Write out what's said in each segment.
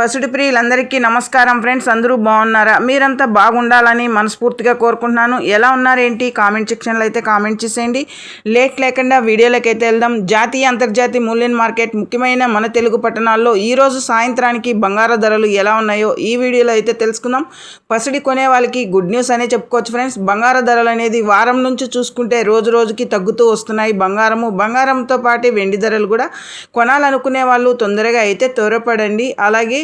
పసుడి ప్రియులందరికీ నమస్కారం ఫ్రెండ్స్ అందరూ బాగున్నారా? మీరంతా బాగుండాలని మనస్ఫూర్తిగా కోరుకుంటున్నాను. ఎలా ఉన్నారేంటి? కామెంట్ సెక్షన్లో అయితే కామెంట్ చేసేయండి. లేట్ లేకుండా వీడియోలోకి అయితే వెళ్దాం. జాతీయ అంతర్జాతీయ మూల్యం మార్కెట్ ముఖ్యమైన మన తెలుగు పట్టణాల్లో ఈరోజు సాయంత్రానికి బంగారు ధరలు ఎలా ఉన్నాయో ఈ వీడియోలో అయితే తెలుసుకుందాం. పసిడి కొనే వాళ్ళకి గుడ్ న్యూస్ అనే చెప్పుకోవచ్చు ఫ్రెండ్స్. బంగారు ధరలు అనేది వారం నుంచి చూసుకుంటే రోజు రోజుకి తగ్గుతూ వస్తున్నాయి. బంగారము బంగారంతో పాటు వెండి ధరలు కూడా కొనాలనుకునే వాళ్ళు తొందరగా అయితే త్వరపడండి. అలాగే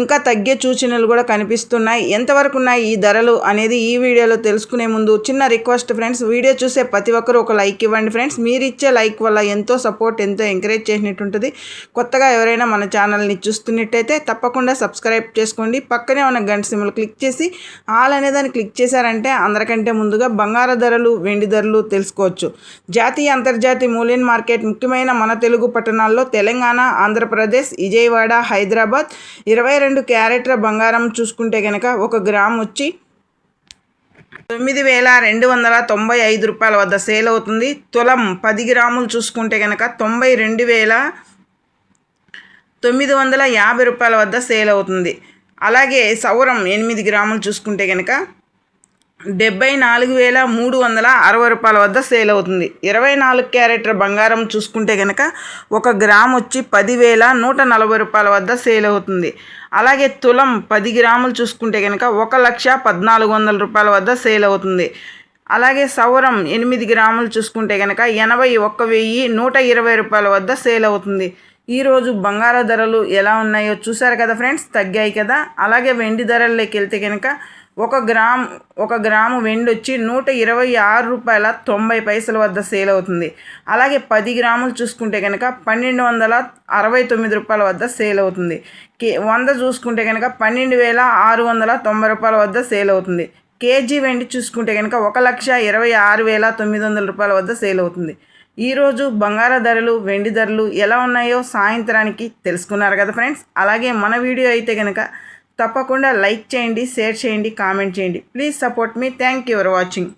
ఇంకా తగ్గే సూచనలు కూడా కనిపిస్తున్నాయి. ఎంతవరకు ఉన్నాయి ఈ ధరలు అనేది ఈ వీడియోలో తెలుసుకునే ముందు చిన్న రిక్వెస్ట్ ఫ్రెండ్స్ వీడియో చూసే ప్రతి ఒక్కరు ఒక లైక్ ఇవ్వండి ఫ్రెండ్స్. మీరు ఇచ్చే లైక్ వల్ల ఎంతో సపోర్ట్ ఎంతో ఎంకరేజ్ చేసినట్టు ఉంటుంది కొత్తగా ఎవరైనా మన ఛానల్ని చూస్తున్నట్టయితే తప్పకుండా సబ్స్క్రైబ్ చేసుకోండి. పక్కనే ఉన్న గంట సిమ్లు క్లిక్ చేసి ఆల్ అనే దాన్ని క్లిక్ చేశారంటే అందరికంటే ముందుగా బంగారు ధరలు వెండి ధరలు తెలుసుకోవచ్చు. జాతీయ అంతర్జాతీయ మూల్యం మార్కెట్ ముఖ్యమైన మన తెలుగు పట్టణాల్లో తెలంగాణ ఆంధ్రప్రదేశ్ విజయవాడ హైదరాబాద్ ఇరవై రెండు క్యారెట్ల బంగారం చూసుకుంటే కనుక ఒక గ్రామ్ వచ్చి తొమ్మిది వేల రెండు వందల తొంభై ఐదు రూపాయల వద్ద సేల్ అవుతుంది. తులం పది గ్రాములు చూసుకుంటే కనుక తొంభై రెండు వేల తొమ్మిది వందల యాభై రూపాయల వద్ద సేల్ అవుతుంది. అలాగే సౌరం ఎనిమిది గ్రాములు చూసుకుంటే కనుక డెబ్బై నాలుగు వేల మూడు వందల అరవై రూపాయల వద్ద సేల్ అవుతుంది. ఇరవై నాలుగు క్యారెట్ల బంగారం చూసుకుంటే కనుక ఒక గ్రామ్ వచ్చి పదివేల నూట నలభై రూపాయల వద్ద సేల్ అవుతుంది. అలాగే తులం పది గ్రాములు చూసుకుంటే కనుక ఒక లక్ష పద్నాలుగు వందల రూపాయల వద్ద సేల్ అవుతుంది. అలాగే సౌరం ఎనిమిది గ్రాములు చూసుకుంటే కనుక ఎనభై ఒక్క వెయ్యి నూట ఇరవై రూపాయల వద్ద సేల్ అవుతుంది. ఈరోజు బంగారు ధరలు ఎలా ఉన్నాయో చూసారు కదా ఫ్రెండ్స్? తగ్గాయి కదా? అలాగే వెండి ధరల్లోకి వెళ్తే కనుక ఒక గ్రామ్ ఒక గ్రాము వెండి వచ్చి నూట ఇరవై ఆరు రూపాయల తొంభై పైసల వద్ద సేల్ అవుతుంది. అలాగే పది గ్రాములు చూసుకుంటే కనుక పన్నెండు వందల అరవై తొమ్మిది రూపాయల వద్ద సేల్ అవుతుంది. కే వంద చూసుకుంటే కనుక పన్నెండు వేల ఆరు వందల తొంభై రూపాయల వద్ద సేల్ అవుతుంది. కేజీ వెండి చూసుకుంటే కనుక ఒక లక్ష ఇరవై ఆరు వేల తొమ్మిది వందల రూపాయల వద్ద సేల్ అవుతుంది. ఈరోజు బంగార ధరలు వెండి ధరలు ఎలా ఉన్నాయో సాయంత్రానికి తెలుసుకున్నారు కదా ఫ్రెండ్స్? అలాగే మన వీడియో అయితే కనుక తప్పకుండా లైక్ చేయండి షేర్ చేయండి కామెంట్ చేయండి. ప్లీజ్ సపోర్ట్ మీ థ్యాంక్ యూ ఫర్ వాచింగ్